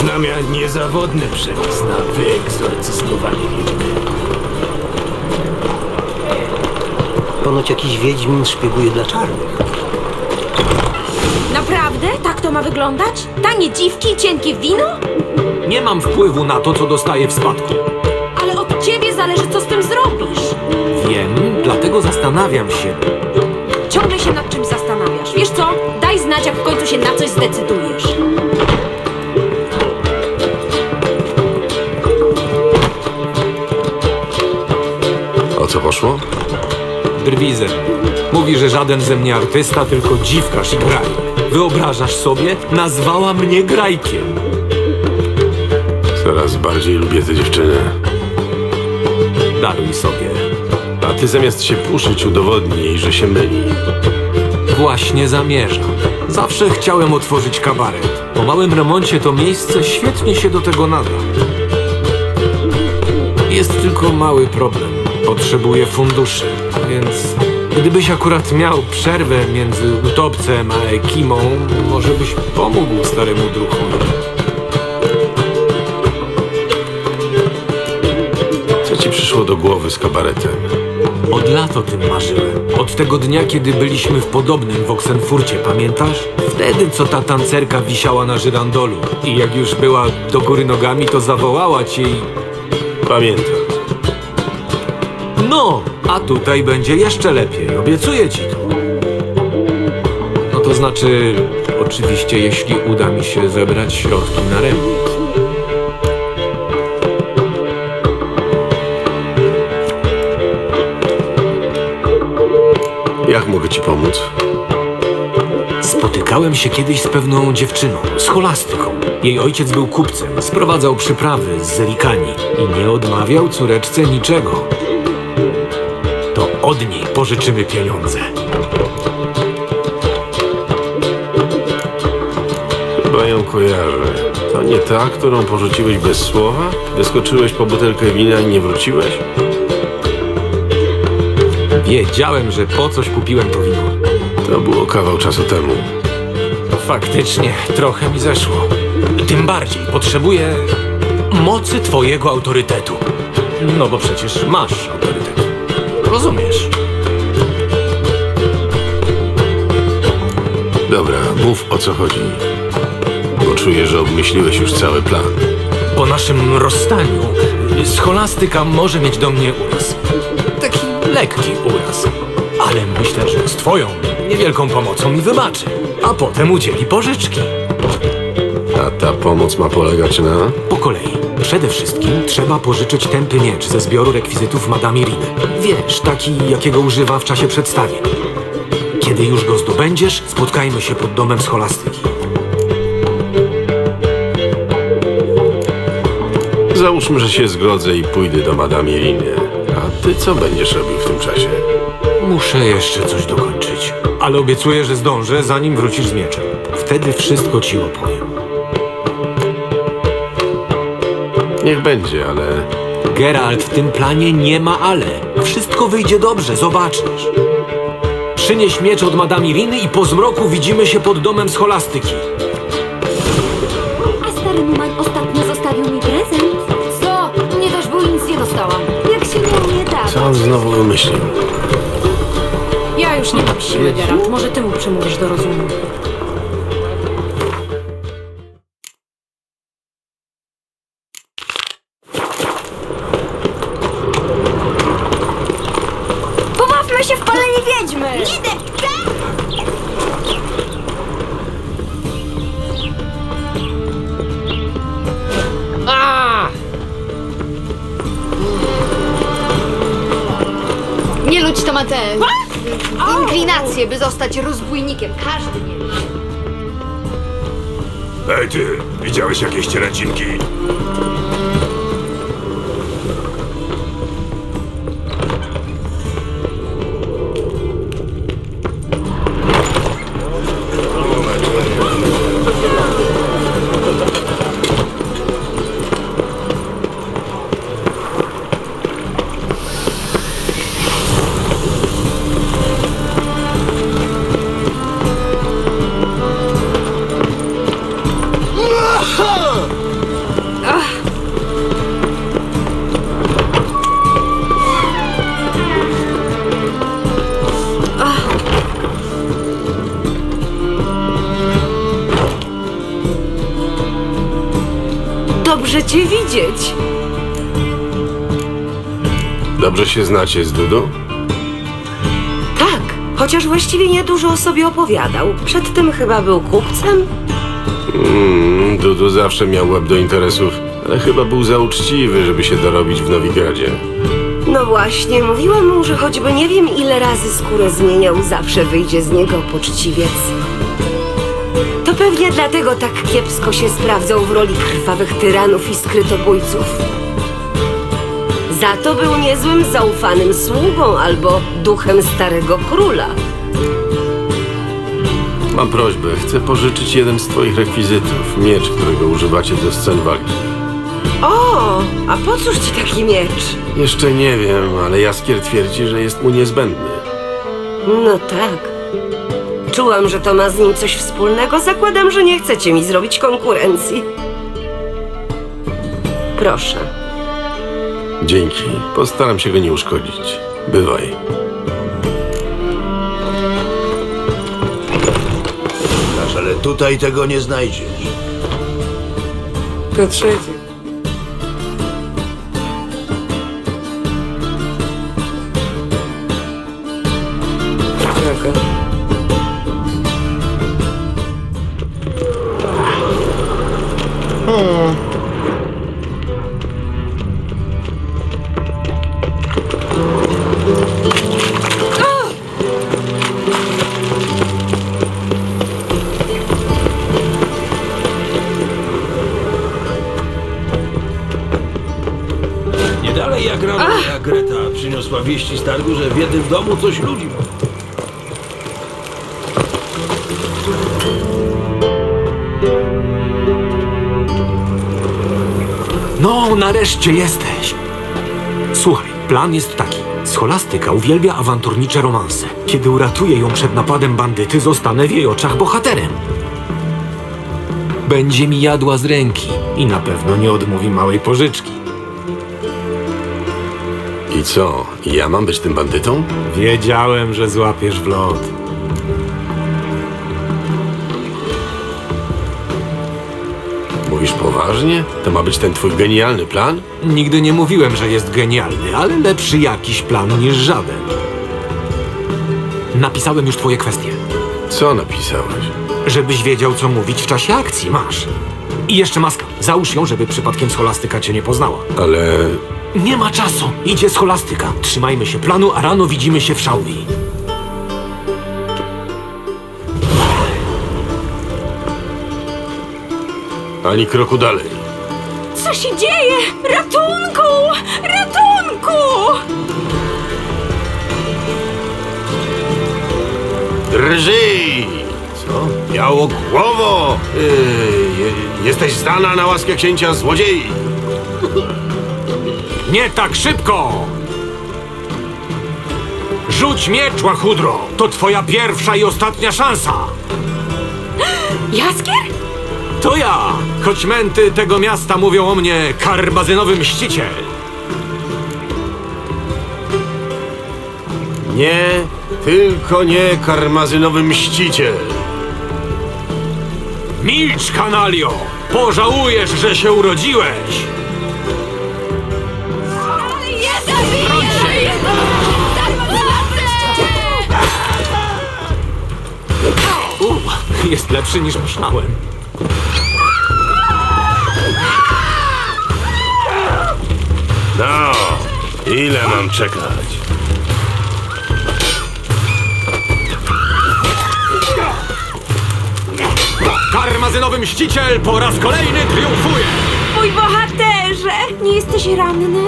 Znamia niezawodny przepis na wyegzorcyzmowanie wiedźmy. Ponoć jakiś wiedźmin szpieguje dla czarnych. Naprawdę? Tak to ma wyglądać? Tanie dziwki i cienkie wino? Nie mam wpływu na to, co dostaję w spadku. Ale od ciebie zależy, co z tym zrobisz. Wiem, dlatego zastanawiam się. Ciągle się nad czymś zastanawiasz. Wiesz co? Daj znać, jak w końcu się na coś zdecydujesz. Co poszło? Drwizer. Mówi, że żaden ze mnie artysta, tylko dziwkarz i graj. Wyobrażasz sobie? Nazwała mnie grajkiem. Coraz bardziej lubię tę dziewczynę. Daruj sobie. A ty zamiast się puszyć, udowodnij jej, że się myli. Właśnie zamierzam. Zawsze chciałem otworzyć kabaret. Po małym remoncie to miejsce świetnie się do tego nada. Jest tylko mały problem. Potrzebuję funduszy, więc gdybyś akurat miał przerwę między utopcem a ekimą, może byś pomógł staremu druhowi. Co ci przyszło do głowy z kabaretem? Od lat o tym marzyłem. Od tego dnia, kiedy byliśmy w podobnym w Oksenfurcie, pamiętasz? Wtedy, co ta tancerka wisiała na żyrandolu. I jak już była do góry nogami, to zawołała cię i... Pamiętam. No, a tutaj będzie jeszcze lepiej, obiecuję ci to. No to znaczy, oczywiście, jeśli uda mi się zebrać środki na remont. Jak mogę ci pomóc? Spotykałem się kiedyś z pewną dziewczyną, scholastyką. Jej ojciec był kupcem, sprowadzał przyprawy z Zelikani i nie odmawiał córeczce niczego. Od niej pożyczymy pieniądze. Chyba ją kojarzę. To nie ta, którą porzuciłeś bez słowa? Wyskoczyłeś po butelkę wina i nie wróciłeś? Wiedziałem, że po coś kupiłem to wino. To było kawał czasu temu. Faktycznie, trochę mi zeszło. Tym bardziej potrzebuję mocy twojego autorytetu. No bo przecież masz autorytet. Rozumiesz? Dobra, mów o co chodzi. Bo czuję, że obmyśliłeś już cały plan. Po naszym rozstaniu scholastyka może mieć do mnie uraz. Taki lekki uraz. Ale myślę, że z twoją niewielką pomocą mi wybaczy. A potem udzieli pożyczki. A ta pomoc ma polegać na... Po kolei. Przede wszystkim trzeba pożyczyć tępy miecz ze zbioru rekwizytów Madame Iriny. Wiesz, taki, jakiego używa w czasie przedstawień. Kiedy już go zdobędziesz, spotkajmy się pod domem scholastyki. Załóżmy, że się zgodzę i pójdę do Madame Iriny. A ty co będziesz robił w tym czasie? Muszę jeszcze coś dokończyć. Ale obiecuję, że zdążę, zanim wrócisz z mieczem. Wtedy wszystko ci opowiem. Niech będzie, ale... Geralt, w tym planie nie ma ale. Wszystko wyjdzie dobrze, zobaczysz. Przynieś miecz od Madame Iriny i po zmroku widzimy się pod domem scholastyki. A stary Numan ostatnio zostawił mi prezent. Co? Nie dość, bo nic nie dostałam. Jak się miał nie dawać? Co on znowu wymyślił? Ja już nie mam siły, Geralt. Może ty mu przemówisz do rozumu. Inklinację, by zostać rozbójnikiem. Każdy nie. Ej ty, widziałeś jakieś cielęcinki? Cię widzieć. Dobrze się znacie z Dudu? Tak, chociaż właściwie niedużo o sobie opowiadał. Przedtem chyba był kupcem. Mm, Dudu zawsze miał łeb do interesów, ale chyba był za uczciwy, żeby się dorobić w Nowigradzie. No właśnie, mówiłam mu, że choćby nie wiem ile razy skórę zmieniał, zawsze wyjdzie z niego poczciwiec. Pewnie dlatego tak kiepsko się sprawdzał w roli krwawych tyranów i skrytobójców. Za to był niezłym zaufanym sługą albo duchem starego króla. Mam prośbę, chcę pożyczyć jeden z twoich rekwizytów. Miecz, którego używacie do scen walki. O, a po cóż ci taki miecz? Jeszcze nie wiem, ale Jaskier twierdzi, że jest mu niezbędny. No tak. Czułam, że to ma z nim coś wspólnego. Zakładam, że nie chcecie mi zrobić konkurencji. Proszę. Dzięki. Postaram się go nie uszkodzić. Bywaj. Ale tutaj tego nie znajdziesz. To trzeci. Wieści z targu, że w jednym domu coś ludzi. No, nareszcie jesteś. Słuchaj, plan jest taki. Scholastyka uwielbia awanturnicze romanse. Kiedy uratuję ją przed napadem bandyty, zostanę w jej oczach bohaterem. Będzie mi jadła z ręki i na pewno nie odmówi małej pożyczki. I co? Ja mam być tym bandytą? Wiedziałem, że złapiesz w lot. Mówisz poważnie? To ma być ten twój genialny plan? Nigdy nie mówiłem, że jest genialny, ale lepszy jakiś plan niż żaden. Napisałem już twoje kwestie. Co napisałeś? Żebyś wiedział, co mówić w czasie akcji, masz. I jeszcze maska. Załóż ją, żeby przypadkiem scholastyka cię nie poznała. Ale Nie ma czasu. Idzie scholastyka. Trzymajmy się planu, a rano widzimy się w Szałwi. ani kroku dalej. Co się dzieje? Ratunku! Ratunku! Drżyj! Co? Białogłowo! Yy, je, jesteś zdana na łaskę księcia złodziei! Nie tak szybko! Rzuć miecz, łachudro! To twoja pierwsza i ostatnia szansa! Jaskier? To ja! Choć męty tego miasta mówią o mnie karbazynowy mściciel. Nie, tylko nie karmazynowy mściciel. Milcz, kanalio! Pożałujesz, że się urodziłeś! Jest lepszy niż myślałem. No, ile mam czekać? Karmazynowy mściciel po raz kolejny triumfuje! Mój bohaterze! Nie jesteś ranny?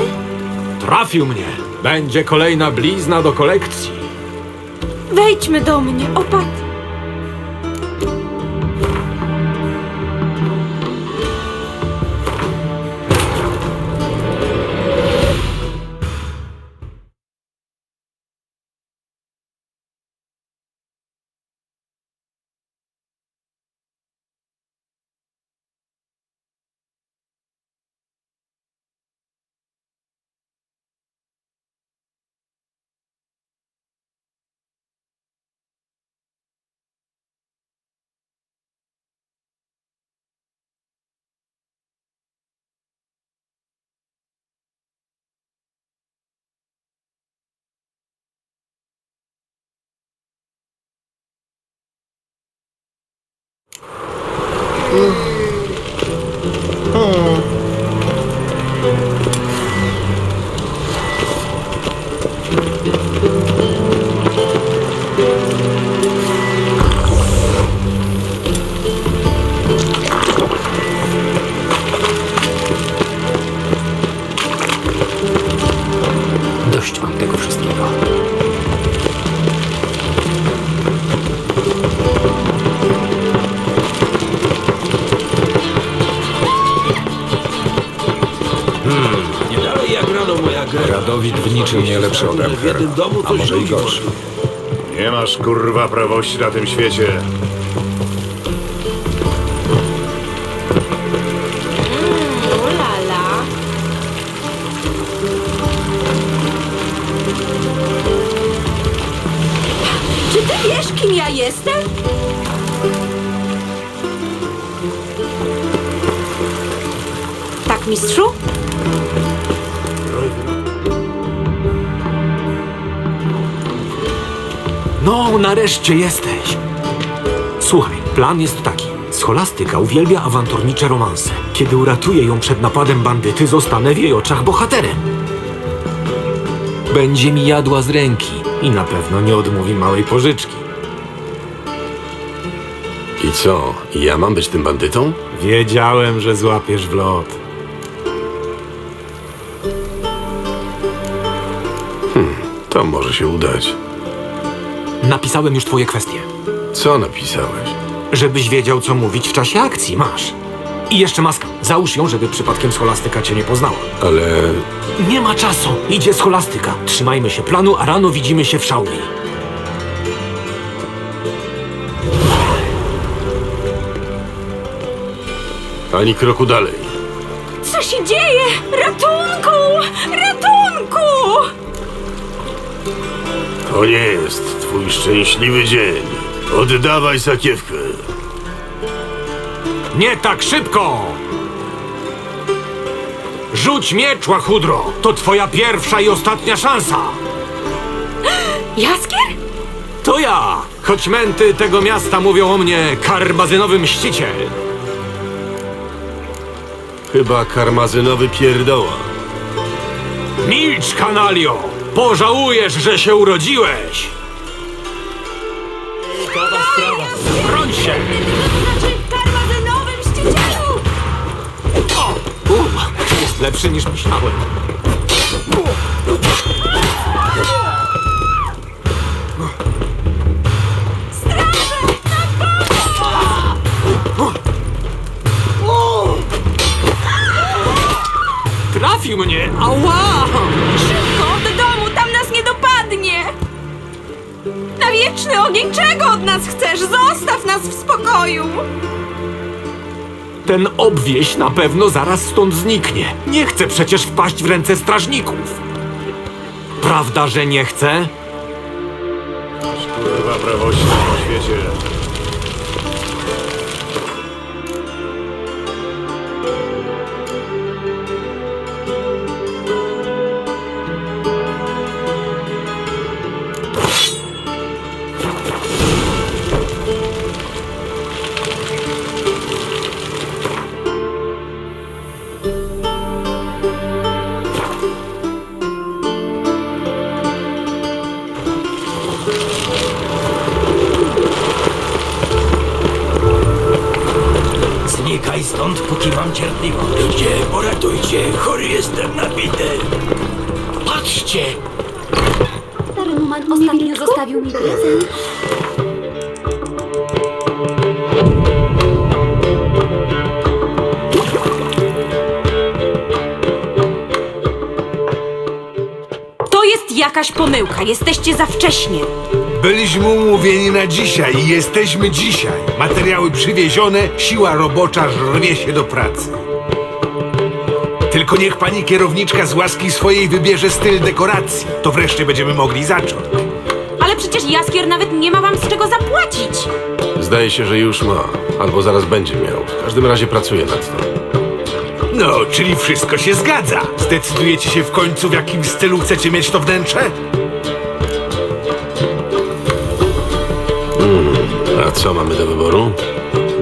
Trafił mnie! Będzie kolejna blizna do kolekcji. Wejdźmy do mnie, opat. Ooh. Nie dalej jak rano moja Greta. Radowid w niczym nie lepszy od W Emhera, jednym domu a coś może i gorszy. Nie masz kurwa prawości na tym świecie. Ulala. Czy ty wiesz, kim ja jestem? Tak, mistrzu? No, nareszcie jesteś. Słuchaj, plan jest taki. Scholastyka uwielbia awanturnicze romanse. Kiedy uratuję ją przed napadem bandyty, zostanę w jej oczach bohaterem. Będzie mi jadła z ręki i na pewno nie odmówi małej pożyczki. I co? Ja mam być tym bandytą? Wiedziałem, że złapiesz w lot. To może się udać. Napisałem już twoje kwestie. Co napisałeś? Żebyś wiedział, co mówić w czasie akcji, masz. I jeszcze maska. Załóż ją, żeby przypadkiem scholastyka cię nie poznała. Ale Nie ma czasu. Idzie scholastyka. Trzymajmy się planu, a rano widzimy się w szałwi. ani kroku dalej. Co się dzieje? Ratunku! Ratunku! To nie jest twój szczęśliwy dzień. Oddawaj sakiewkę. Nie tak szybko! Rzuć miecz, łachudro! To twoja pierwsza i ostatnia szansa! Jaskier? To ja! Choć męty tego miasta mówią o mnie karbazynowy mściciel. Chyba karmazynowy pierdoła. Milcz, kanalio! Pożałujesz, że się urodziłeś! Broń się! Znaczy karmazynowy mścicielu! O! U, jest lepszy niż myślałem. Trafił mnie! Ała! Wieczny ogień czego od nas chcesz? Zostaw nas w spokoju! Ten obwieś na pewno zaraz stąd zniknie. Nie chcę przecież wpaść w ręce strażników. Prawda, że nie chcę? Kurwa prawości na świecie. Znikaj stąd, póki mam cierpliwość. Ludzie, poratujcie, chory jestem nabity. Patrzcie! Saruman ostatnio zostawił mi prezent. To jest jakaś pomyłka. Jesteście za wcześnie. Byliśmy umówieni na dzisiaj i jesteśmy dzisiaj. Materiały przywiezione, siła robocza rwie się do pracy. Tylko niech pani kierowniczka z łaski swojej wybierze styl dekoracji. To wreszcie będziemy mogli zacząć. Ale przecież Jaskier nawet nie ma wam z czego zapłacić. Zdaje się, że już ma. Albo zaraz będzie miał. W każdym razie pracuje nad tym. No, czyli wszystko się zgadza. Zdecydujecie się w końcu, w jakim stylu chcecie mieć to wnętrze? A co mamy do wyboru?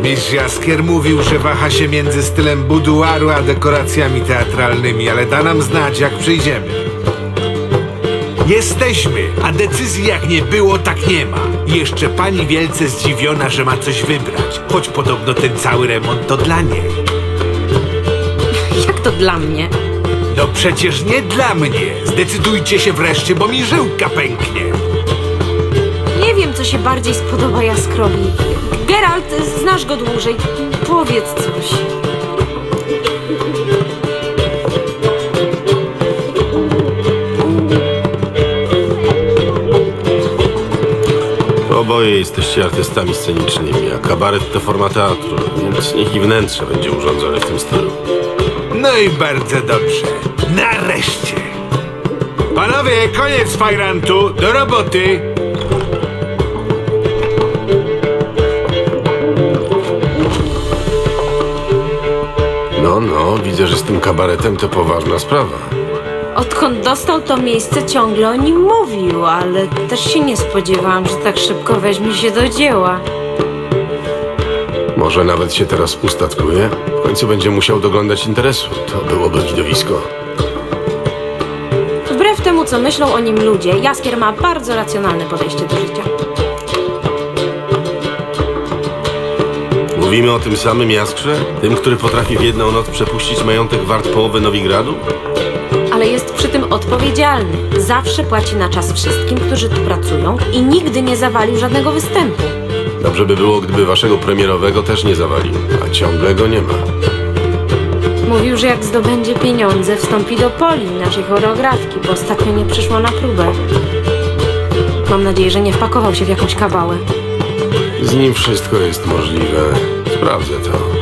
Mistrz Jaskier mówił, że waha się między stylem buduaru a dekoracjami teatralnymi, ale da nam znać, jak przyjdziemy. Jesteśmy, a decyzji jak nie było, tak nie ma. I jeszcze pani wielce zdziwiona, że ma coś wybrać, choć podobno ten cały remont to dla niej. Jak to dla mnie? No przecież nie dla mnie. Zdecydujcie się wreszcie, bo mi żyłka pęknie. Się bardziej spodoba Jaskrowi. Geralt, znasz go dłużej. Powiedz coś. Oboje jesteście artystami scenicznymi, a kabaret to forma teatru, więc niech i wnętrze będzie urządzone w tym stylu. No i bardzo dobrze. Nareszcie. Panowie, koniec fajrantu. Do roboty. Widzę, że z tym kabaretem to poważna sprawa. Odkąd dostał to miejsce, ciągle o nim mówił, ale też się nie spodziewałam, że tak szybko weźmie się do dzieła. Może nawet się teraz ustatkuje? W końcu będzie musiał doglądać interesu. To byłoby widowisko. Wbrew temu, co myślą o nim ludzie, Jaskier ma bardzo racjonalne podejście do życia. Mówimy o tym samym Jaskrze? Tym, który potrafi w jedną noc przepuścić majątek wart połowy Nowigradu? Ale jest przy tym odpowiedzialny. Zawsze płaci na czas wszystkim, którzy tu pracują i nigdy nie zawalił żadnego występu. Dobrze by było, gdyby waszego premierowego też nie zawalił, a ciągle go nie ma. Mówił, że jak zdobędzie pieniądze, wstąpi do poli naszej choreografki, bo ostatnio nie przyszło na próbę. Mam nadzieję, że nie wpakował się w jakąś kabałę. Z nim wszystko jest możliwe. Sprawdzę to.